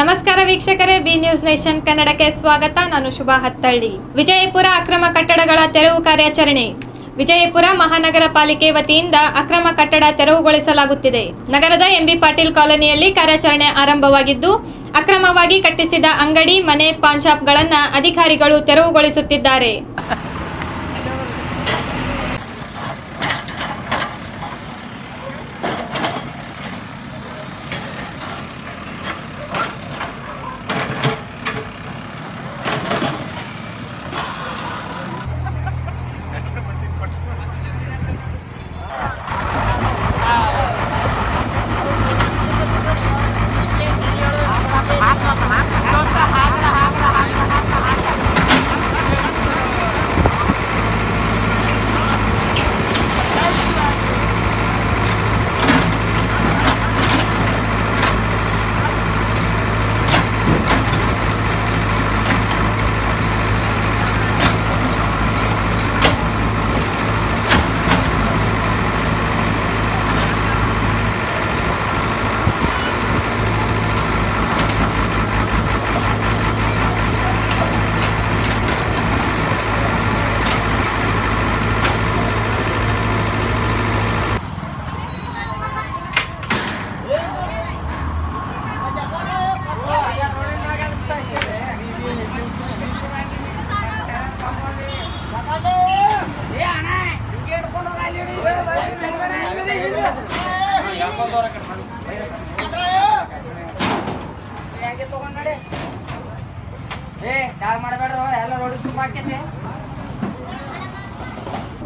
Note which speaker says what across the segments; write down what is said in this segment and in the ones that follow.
Speaker 1: ನಮಸ್ಕಾರ ವೀಕ್ಷಕರೇ, B news nation ಕನ್ನಡಕ್ಕೆ ಸ್ವಾಗತ. ನಾನು ಶುಭಾ ಹತ್ತಳ್ಳಿ. ವಿಜಯಪುರ ಅಕ್ರಮ ಕಟ್ಟಡಗಳ ತೆರವು ಕಾರ್ಯಾಚರಣೆ. ವಿಜಯಪುರ ಮಹಾನಗರ ಪಾಲಿಕೆ ವತಿಯಿಂದ ಅಕ್ರಮ ಕಟ್ಟಡ ತೆರವುಗೊಳಿಸಲಾಗುತ್ತಿದೆ. ನಗರದ ಎಂಬಿ ಪಾಟೀಲ್ ಕಾಲೋನಿಯಲ್ಲಿ ಕಾರ್ಯಾಚರಣೆ ಆರಂಭವಾಗಿದ್ದು, ಅಕ್ರಮವಾಗಿ ಕಟ್ಟಿಸಿದ ಅಂಗಡಿ, ಮನೆ, ಪಾನ್ ಶಾಪ್ಗಳನ್ನು ಅಧಿಕಾರಿಗಳು ತೆರವುಗೊಳಿಸುತ್ತಿದ್ದಾರೆ.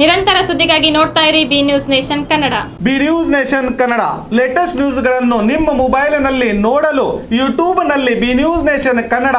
Speaker 1: ನಿರಂತರ ಸುದ್ದಿಗಾಗಿ ನೋಡ್ತಾ ಇರಿ B news nation Kannada.
Speaker 2: B news nation Kannada. Latest ನ್ಯೂಸ್ಗಳನ್ನು ನಿಮ್ಮ ಮೊಬೈಲಿನಲ್ಲಿ ನೋಡಲು ಯೂಟ್ಯೂಬ್ನಲ್ಲಿ ಬಿ ನ್ಯೂಸ್ ನೇಷನ್ ಕನ್ನಡ.